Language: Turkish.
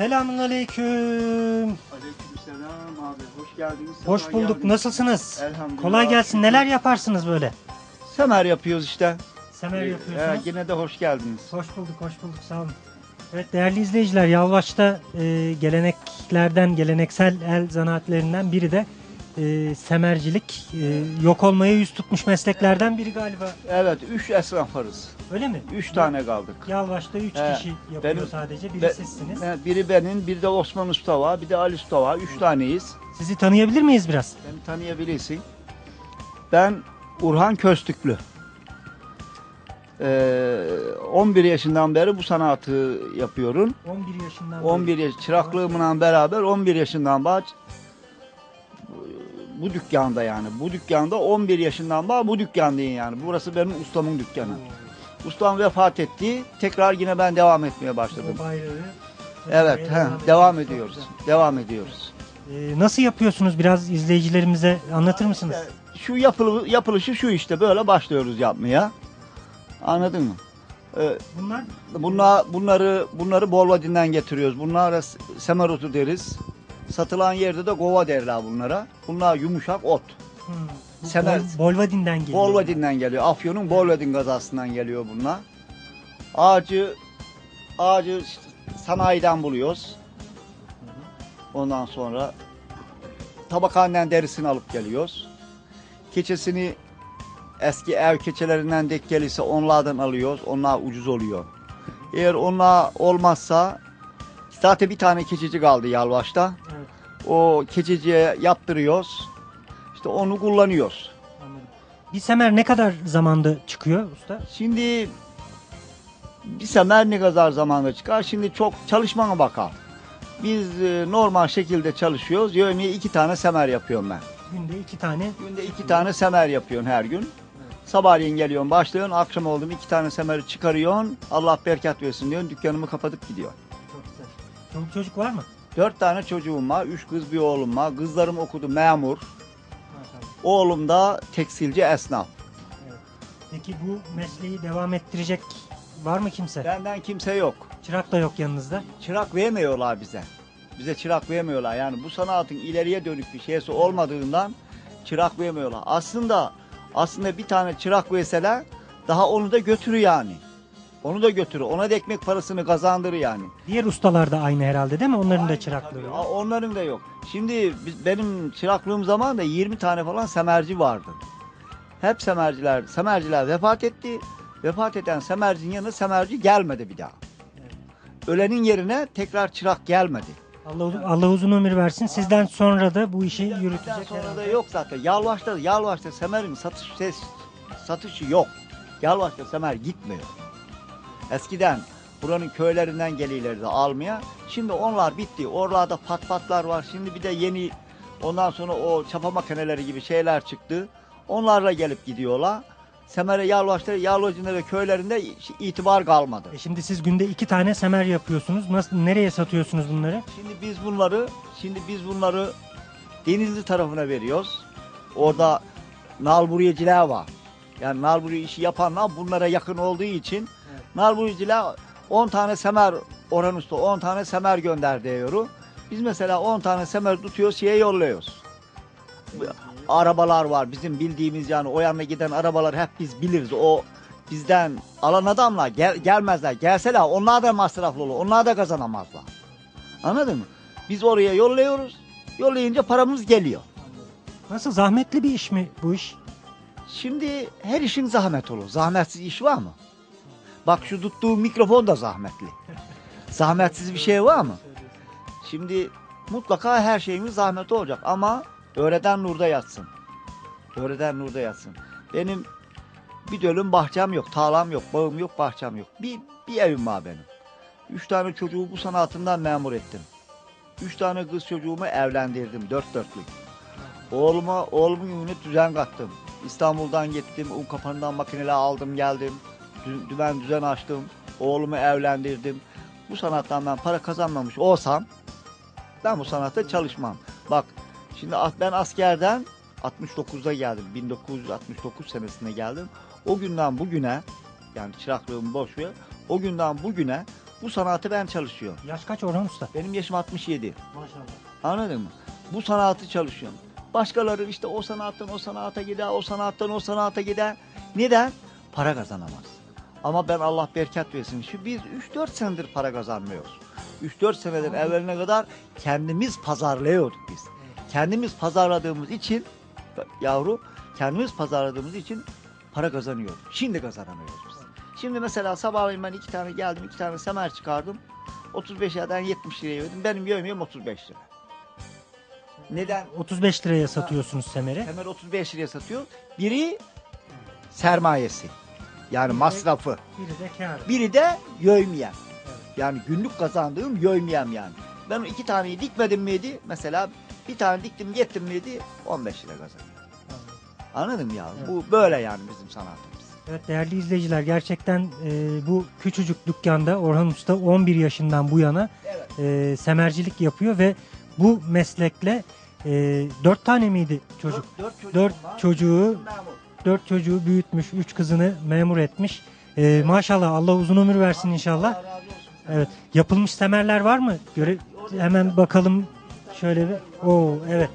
Selamun aleyküm. Aleykümselam abi. Hoş geldiniz. Hoş bulduk. geldiniz. Nasılsınız? Elhamdülillah. Kolay gelsin. Neler yaparsınız böyle? Semer yapıyoruz işte. Semer Ee, yapıyorsunuz. yine de hoş geldiniz. Hoş bulduk, hoş bulduk. Sağ olun. Evet değerli izleyiciler, Yalvaç'ta e, geleneklerden, geleneksel el zanaatlerinden biri de e, semercilik. E, yok olmaya yüz tutmuş mesleklerden biri galiba. Evet, üç esnaf varız. Öyle mi? Üç tane kaldık. Yalvaç'ta üç He, kişi yapıyor benim- sadece. Biri Be- sizsiniz. He, Biri benim, bir de Osman Usta var, bir de Ali Usta var. Üç taneyiz. Sizi tanıyabilir miyiz biraz? Beni tanıyabilirsin. Ben Urhan Köstüklü. Ee, 11 yaşından beri bu sanatı yapıyorum. 11 yaşından 11 yaş çıraklığımla beraber 11 yaşından beri bu dükkanda yani. Bu dükkanda 11 yaşından beri bu dükkandayım yani. Burası benim ustamın dükkanı. Ustam vefat etti. Tekrar yine ben devam etmeye başladım. Evet, he, devam ediyoruz. Devam ediyoruz. Ee, nasıl yapıyorsunuz? Biraz izleyicilerimize anlatır mısınız? Şu yapılı, yapılışı şu işte böyle başlıyoruz yapmaya. Anladın mı? Ee, Bunlar bunlar, bunları bunları Bolvadin'den getiriyoruz. Bunlara semerotu deriz. Satılan yerde de gova derler bunlara. Bunlar yumuşak ot. hmm, bu Semer- Bol- Bolvadin'den geliyor. Bolvadin'den geliyor. Afyon'un Bolvadin gazasından geliyor bunlar. Ağacı ağacı sanayiden buluyoruz. Ondan sonra tabakhaneden derisini alıp geliyoruz. Keçesini eski ev keçelerinden denk gelirse onlardan alıyoruz. Onlar ucuz oluyor. Eğer onlar olmazsa zaten bir tane keçeci kaldı Yalvaç'ta. Evet, O keçeciye yaptırıyoruz. İşte onu kullanıyoruz. anladım. Bir semer ne kadar zamanda çıkıyor usta? Şimdi bir semer ne kadar zamanda çıkar? Şimdi çok çalışmana bakar. Biz e, normal şekilde çalışıyoruz. Yövmeye iki tane semer yapıyorum ben. Günde iki tane. Günde iki tane semer yapıyorsun her gün. Sabahleyin geliyorsun başlıyorsun. Akşam oldu mu iki tane semeri çıkarıyorsun. Allah bereket versin diyorsun. Dükkanımı kapatıp gidiyor. Çok güzel. Çoluk çocuk var mı? Dört tane çocuğum var. Üç kız bir oğlum var. Kızlarım okudu memur. Maşallah. Oğlum da tekstilci esnaf. Evet. Peki bu mesleği devam ettirecek var mı kimse? Benden kimse yok. Çırak da yok yanınızda. çırak vermiyorlar bize. Bize çırak vermiyorlar. Yani bu sanatın ileriye dönük bir şeysi olmadığından çırak vermiyorlar. Aslında aslında bir tane çırak verseler daha onu da götürür yani. Onu da götürür. Ona da ekmek parasını kazandırır yani. Diğer ustalar da aynı herhalde değil mi? Onların da Aynı çırakları tabii. Aa, Onların da yok. Şimdi biz, benim çıraklığım zamanında 20 tane falan semerci vardı. Hep semerciler, semerciler vefat etti. Vefat eden semercinin yanına semerci gelmedi bir daha. Ölenin yerine tekrar çırak gelmedi. Allah, Allah uzun ömür versin. Sizden sonra da bu işi Bizden yürütecek sonra da herhalde. yok zaten. Yalvaç'ta, Yalvaç'ta Semer'in satış ses, satışı yok. Yalvaç'ta Semer gitmiyor. Eskiden buranın köylerinden gelirlerdi almaya. Şimdi onlar bitti. Oralarda pat patlar var. Şimdi bir de yeni ondan sonra o çapa makineleri gibi şeyler çıktı. Onlarla gelip gidiyorlar. Semer'e Yalvaç'ta, Yalvaç'ın ve köylerinde itibar kalmadı. E şimdi siz günde iki tane semer yapıyorsunuz. Nasıl, nereye satıyorsunuz bunları? Şimdi biz bunları, şimdi biz bunları Denizli tarafına veriyoruz. Orada nalburiyeciler var. Yani nalburi işi yapanlar bunlara yakın olduğu için Nalburiyeciler 10 tane semer Orhan Usta 10 tane semer gönder diyor. Biz mesela 10 tane semer tutuyoruz şeye yolluyoruz. Arabalar var bizim bildiğimiz yani o yana giden arabalar hep biz biliriz. O bizden alan adamlar gel, gelmezler. Gelseler onlar da masraflı olur. Onlar da kazanamazlar. Anladın mı? Biz oraya yolluyoruz. Yollayınca paramız geliyor. Nasıl zahmetli bir iş mi bu iş? Şimdi her işin zahmet olur. Zahmetsiz iş var mı? Bak şu tuttuğum mikrofon da zahmetli. Zahmetsiz bir şey var mı? Şimdi mutlaka her şeyimiz zahmet olacak ama öğreden nurda yatsın. Öğreden nurda yatsın. Benim bir dönüm bahçem yok, tarlam yok, bağım yok, bahçem yok. Bir, bir evim var benim. Üç tane çocuğu bu sanatından memur ettim. Üç tane kız çocuğumu evlendirdim, dört dörtlük. Oğluma, oğlumun önüne düzen kattım. İstanbul'dan gittim, un kapanından makineler aldım geldim. Dü- Dümen düzen açtım. Oğlumu evlendirdim. Bu sanattan ben para kazanmamış olsam ben bu sanatta çalışmam. Bak şimdi ben askerden 69'da geldim. 1969 senesinde geldim. O günden bugüne yani çıraklığımı boş ver. O günden bugüne Bu sanatı ben çalışıyorum. Yaş kaç Orhan Usta? Benim yaşım 67. Maşallah. Anladın mı? Bu sanatı çalışıyorum. Başkaları işte o sanattan o sanata gider, o sanattan o sanata gider. Neden? Para kazanamaz. Ama ben Allah bereket versin. Şu biz 3-4 senedir para kazanmıyoruz. 3-4 senedir evveline kadar kendimiz pazarlıyorduk biz. Kendimiz pazarladığımız için yavru kendimiz pazarladığımız için para kazanıyoruz. Şimdi kazanamıyoruz biz. Şimdi mesela sabahleyin ben iki tane geldim, iki tane semer çıkardım. 35 liradan 70 liraya verdim. Benim yemeğim 35 lira. Neden? 35 liraya satıyorsunuz semeri. Temel 35 liraya satıyor. Biri sermayesi. Yani masrafı. Biri de kâr. Biri de yövmiyem. Evet. Yani günlük kazandığım yövmiyem yani. Ben iki taneyi dikmedim miydi? Mesela bir tane diktim gettim miydi? 15 lira kazanıyorum. Anladın mı ya? Evet. Bu böyle yani bizim sanatımız. Evet değerli izleyiciler gerçekten e, bu küçücük dükkanda Orhan Usta 11 yaşından bu yana Evet. e, semercilik yapıyor ve bu meslekle e, 4 tane miydi çocuk? Dört, dört, çocuğum Dört var. çocuğu Memur. 4 çocuğu büyütmüş, 3 kızını memur etmiş. E, maşallah Allah uzun ömür versin inşallah. Evet. Yapılmış semerler var mı? Göre hemen bakalım şöyle bir. Oo evet.